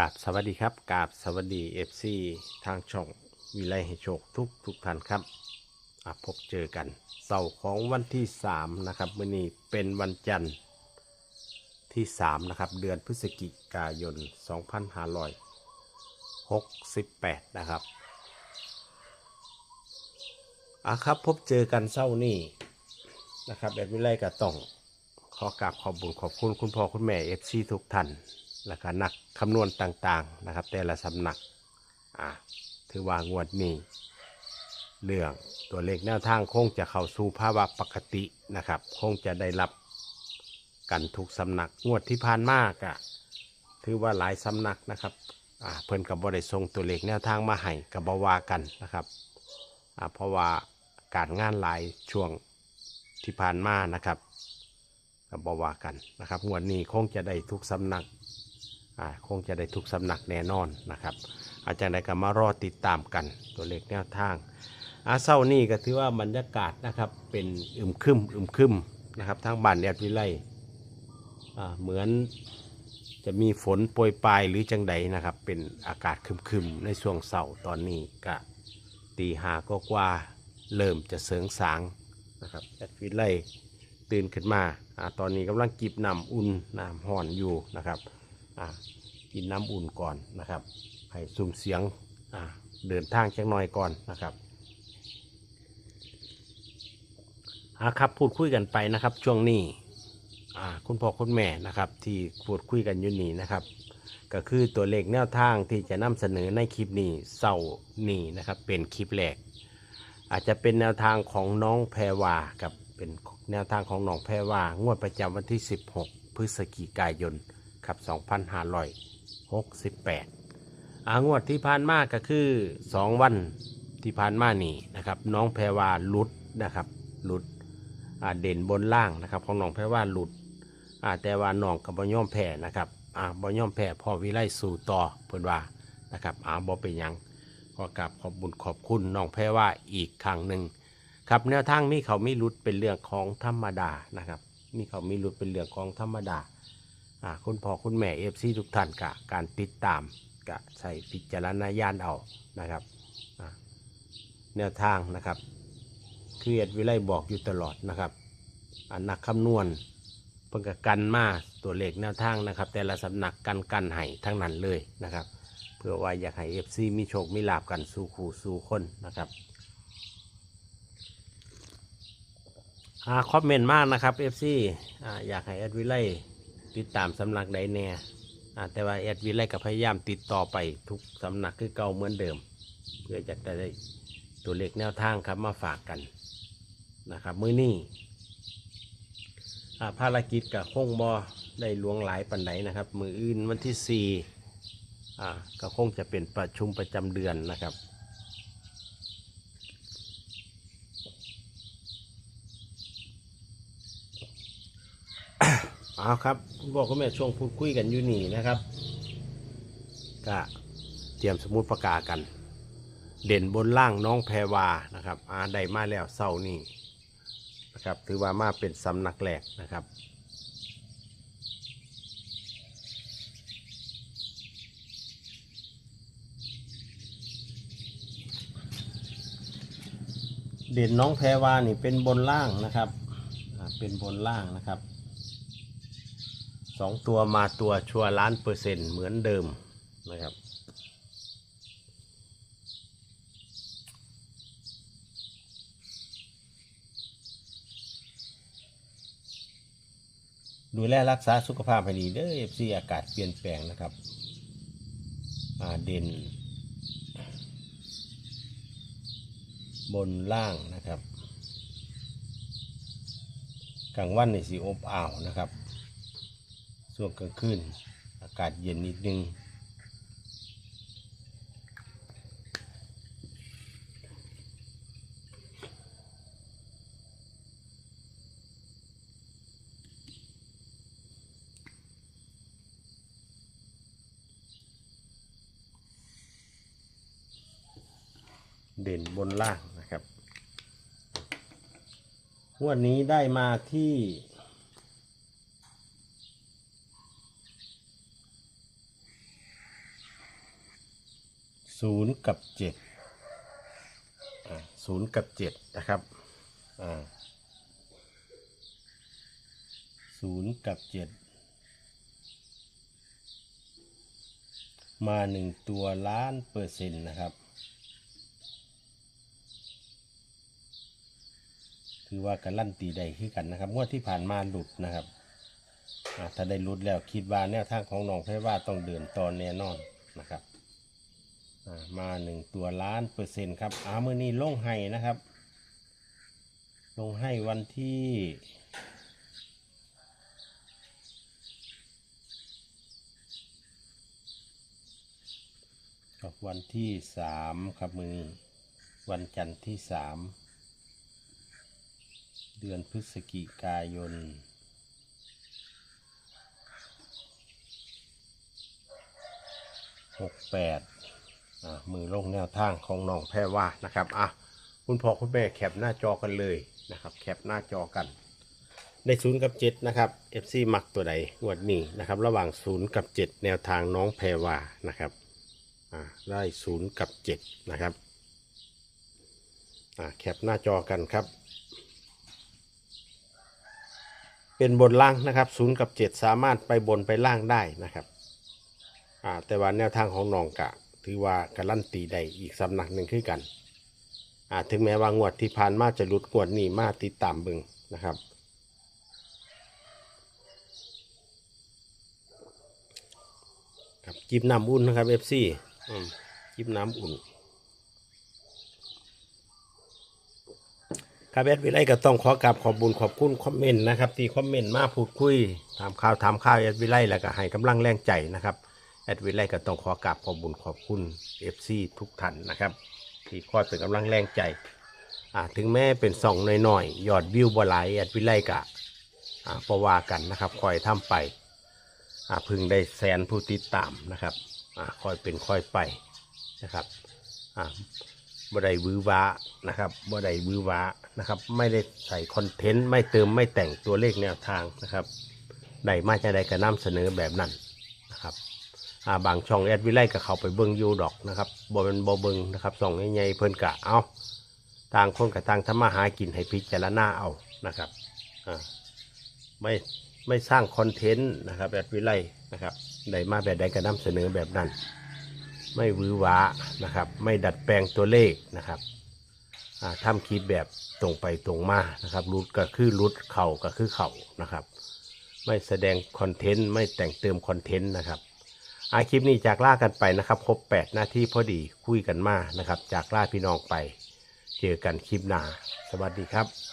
กาบสวัสดีครับกาบสวัสดีเอฟซีทางช่องวิไลให้โชคทุกทุกท่านครับอะพบเจอกันเสาร์ของวันที่3นะครับวันนี้เป็นวันจันทร์ที่3นะครับเดือนพฤศจิกายน 2568 นะครับอะครับพบเจอกันเสาร์นี้นะครับแบบวิไลก็ต้องขอกราบขอบบุญขอบคุณคุณพ่อคุณแม่เอฟซีทุกท่าน และก็นักคำนวณต่างๆนะครับ แต่ละสำนักอ่าถือว่างวดนี้เรื่องตัวเลขแนวทางคงจะเข้าสู่ภาวะปกตินะครับ คงจะได้รับกันทุกสำนักงวดที่ผ่านมากอะถือว่าหลายสำนักนะครับอ่าเพิ่นกับบริทรงตัวเลขแนวทางมาให้กับบวากันนะครับอ่าเพราะว่าการงานหลายช่วงที่ผ่านมานะครับก็บว่ากันนะครับงวดนี้คงจะได้ทุกสำนัก คงจะได้ทุกสำนักแน่นอนนะครับอาจารย์ใดก็มารอติดตามกันตัวเลขแนวทางอาเศร้านี่ก็ถือว่าบรรยากาศนะครับเป็นอึมครึมอึมครึมนะครับทางบ้านแอดวิไลเหมือนจะมีฝนโปรยปลายหรือจังใดนะครับเป็นอากาศครึมๆในช่วงเสาร์ตอนนี้ก็ตีหาก็กว่าเริ่มจะเสริงสางนะครับแอดวิไลตื่นขึ้นมาอตอนนี้กำลังจิบน้ำอุ่นน้ำห่อนอยู่นะครับ กินน้ำอุ่นก่อนนะครับ ให้สุ่มเสียงเดินทางจักหน่อยก่อนนะครับอาครับพูดคุยกันไปนะครับ ช่วงนี้คุณพ่อคุณแม่นะครับ ที่พูดคุยกันอยู่นี่นะครับ ก็คือตัวเลขแนวทางที่จะนำเสนอในคลิปนี้เสาร์นี้นะครับ เป็นคลิปแรกอาจจะเป็นแนวทางของน้องแพรวากับเป็นแนวทางของน้องแพรวางวดประจำวันที่ 16 พฤศจิกายน ครับ2568อางวดที่ผ่านมาก็คือ 2 วันที่ผ่านมานี่นะครับ น้องแพรวาหลุดนะครับหลุดเด่นบนล่างนะครับ ของน้องแพรวาหลุดแต่ว่าน้องกับบอย่อมแพ้นะครับบอย่อมแพ้พ่อวิไลสู่ต่อเพิ่นว่านะครับอาบ่เป็นยังขอกราบขอบบุญขอบคุณน้องแพรว่าอีกครั้งหนึ่งครับแนวทางมีเขามีรุดเป็นเรื่องของธรรมดานะครับมีเขามีรุดเป็นเรื่องของธรรมดา คุณพ่อคุณแม่เอฟซีทุกท่านกะการติดตามกะใส่พิจารณญาณเอานะครับแนวทางนะครับคือเอ็ดวิไลบอกอยู่ตลอดนะครับอันนักคำนวณเพิ่งกกันมาตัวเลขแนวทางนะครับ แต่ละสำนักกันกันให้ทั้งนั้นเลยนะครับ เพื่อว่าอยากให้เอฟซีมีโชคมีลาบกันสู่คู่สู่คนนะครับอาคอมเมนต์มากนะครับเอฟซีอยากให้แอดวิไล ติดตามสำนักใดแน่อ่าแต่ว่าแอดวิไลก็พยายามติดต่อไปทุกสำนักคือเก่าเหมือนเดิม เพื่อจะได้ตัวเลขแนวทางครับมาฝากกันนะครับมื้อนี้อ่ภารกิจกับคงบอได้หลวงหลายปันไหนนะครับ มืออื่นวันที่สี่ก็คงจะเป็นประชุมประจำเดือนนะครับ เอาครับคุณบอกคุณแม่ช่วงพูดคุยกันอยู่นี่นะครับก็เตรียมสมุดประกากัน เด่นบนล่างน้องแพรวานะครับอาได้มาแล้วเศร้านี่นะครับถือว่ามาเป็นสำนักแรกนะครับเด่นน้องแพรวานี่เป็นบนล่างนะครับอ่าเป็นบนล่างนะครับ สองตัวมาตัวชัวร์ล้านเปอร์เซ็นต์เหมือนเดิมนะครับดูแลรักษาสุขภาพให้ดีเด้อเอฟซีอากาศเปลี่ยนแปลงนะครับอาเด่น บนล่างนะครับ กลางวันในสีอบอ้าวนะครับ ช่วงกลางคืนอากาศเย็นนิดนึงเด่นบนล่างนะครับ วันนี้ได้มาที่ ศูนย์กับเจ็ดศูนย์กับเจ็ดนะครับศูนย์กับเจ็ดมาหนึ่งตัวล้านเปอร์เซ็นต์นะครับ ถือว่าการลั่นตีได้คือกันนะครับงวดที่ผ่านมาหลุดนะครับถ้าได้หลุดแล้วคิดว่าแนวทางของน้องไพว่าต้องเดินต่อแน่นอนนะครับ มาหนึ่งตัวล้านเปอร์เซ็นต์ครับอามือนี้ลงให้นะครับ ลงให้วันที่กับวันที่สามครับมือนี้วันจันทร์ที่สามเดือนพฤศจิกายนหกแปด มือลงแนวทางของน้องแพรว่านะครับอะคุณพ่อคุณแม่แคปหน้าจอกันเลยนะครับ แคปหน้าจอกัน ในศูนย์กับเจ็ดนะครับ FC มักตัวใดงวดนี้นะครับ ระหว่างศูนย์กับเจ็ดแนวทางน้องแพรว่านะครับอ่าได้ศูนย์กับเจ็ดนะครับอ่าแคปหน้าจอกันครับ เป็นบนล่างนะครับศูนย์กับเจ็ดสามารถไปบนไปล่างได้นะครับอ่าแต่ว่าแนวทางของน้องกะ ถือว่าการันตีได้อีกสำนักหนึ่งคือกันอาถึงแม้ว่างวดที่ผ่านมาจะหลุดงวดนี้มาติดตามบึงนะครับครับจิบน้ำอุ่นนะครับ FC อืมจิบน้ำอุ่นครับแอดวิไลก็ต้องขอกราบขอบบุญขอบคุณคอมเมนต์นะครับที่คอมเมนต์มาพูดคุยถามข่าวถามข่าวแอดวิไลแล้วก็ให้กำลังแรงใจนะครับ แอดวิไลก็ต้องขอกราบขอบบุญขอบคุณ FC ทุกท่านนะครับ ที่คอยเป็นกำลังแรงใจอ่าถึงแม้เป็นสองหน้อยๆยอดวิวบ่หลายแอดวิไลกะอ่าประวากันนะครับคอยทำไปอ่าพึงได้แสนผู้ติดตามนะครับอ่าคอยเป็นคอยไปนะครับอ่าบ่ได้วือว้านะครับบ่ได้วือว้านะครับ ไม่ได้ใส่คอนเทนต์ไม่เติมไม่แต่งตัวเลขแนวทางนะครับได้มาจะได้กระนำเสนอแบบนั้นนะครับ บางช่องแอดวิไลก็เข้าไปเบิ้งยูดอกนะครับบ่เป็นบ่เบิ้งนะครับส่องใหญ่ๆเพิ่นกะเอาต่างคนกับต่างทำมาหากินให้พิจารณาเอานะครับอ่าไม่ไม่สร้างคอนเทนต์นะครับแบบวิไลนะครับใดมาแบบใดก็นำเสนอแบบนั้น ไม่วือหวานะครับ ไม่ดัดแปลงตัวเลขนะครับอ่าทำคลิปแบบตรงไปตรงมานะครับรุดก็คือรุดเข่าก็คือเข่านะครับ ไม่แสดงคอนเทนต์ไม่แต่งเติมคอนเทนต์นะครับ อาคลิปนี้จากล่ากันไปนะครับ ครบ8นาที่พอดีคุยกันมานะครับ จากล่าพี่น้องไป เจอกันคลิปหน้า สวัสดีครับ